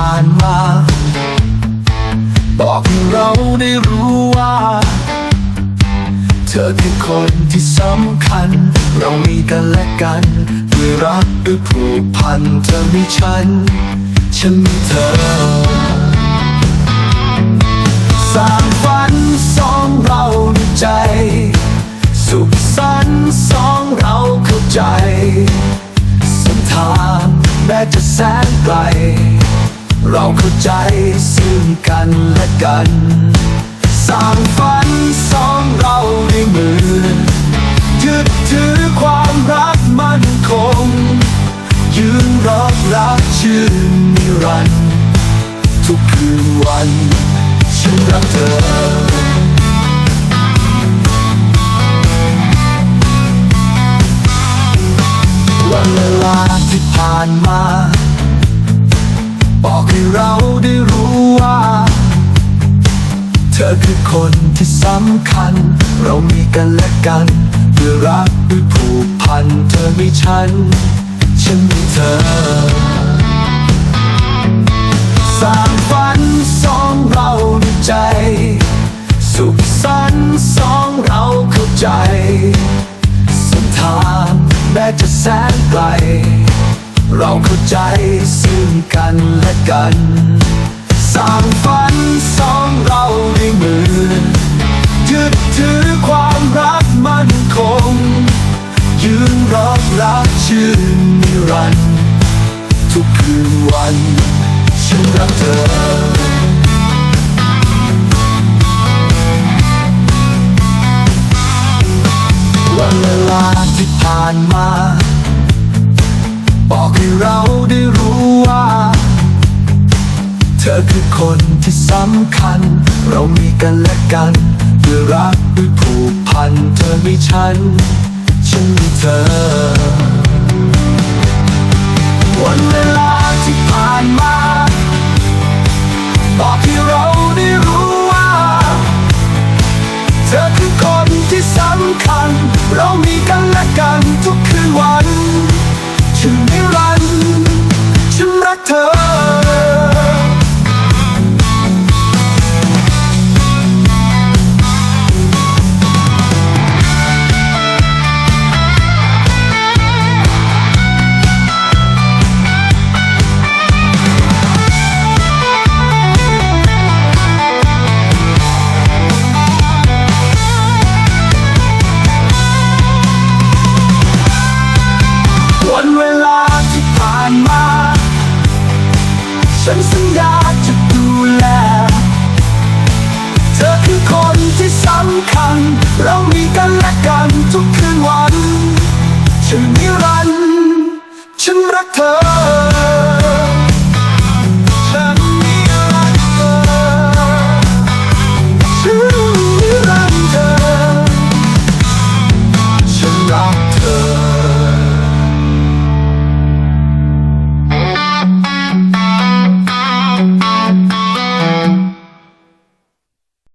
่านมา บอกให้เราได้รู้ว่า เธอคือคนที่สำคัญ เรามีกันและกัน ด้วยรักด้วยผูกพัน เธอมีฉัน ฉันมีเธอ สร้างฝันสองเราในใจ สุขสันต์สองเราเข้าใจสันทางแม้จะแสนไกล เราเข้าใจซึ่งกันและกัน สร้างฝันสองเราด้วยมือยึดถือความรักมั่นคง ยืนรักรักชื่นนิรันดร์ทุกคืนวันฉันรักเธอวันเวลาที่ผ่านมา ให้เราได้รู้ว่า เธอคือคนที่สำคัญ เรามีกันและกันด้วยรักด้วยผูกพัน เธอมีฉัน ฉันมีเธอ สร้างฝันสองเราในใจ สุขสันต์สองเราเข้าใจเส้นทางแม้จะแสนไกล เราเข้าใจ กันและกัน สร้างฝันสองเราด้วยมือยึดถือความรักมั่นคง ยืนรักรักชื่นนิรันดร์ทุกคืนวัน ฉันรักเธอวันเวลาที่ผ่านมา บอกให้เรา ธอคือคนที่สำคัญ เรามีกันและกันด้วยรักด้วยผูกพัน เธอมีฉัน ฉันมีเธอ ฉันสัญญาจะดูแล เธอคือคนที่สำคัญ เรามีกันและกันทุกคืนวัน ฉันนิรันดร์ฉันรักเธอ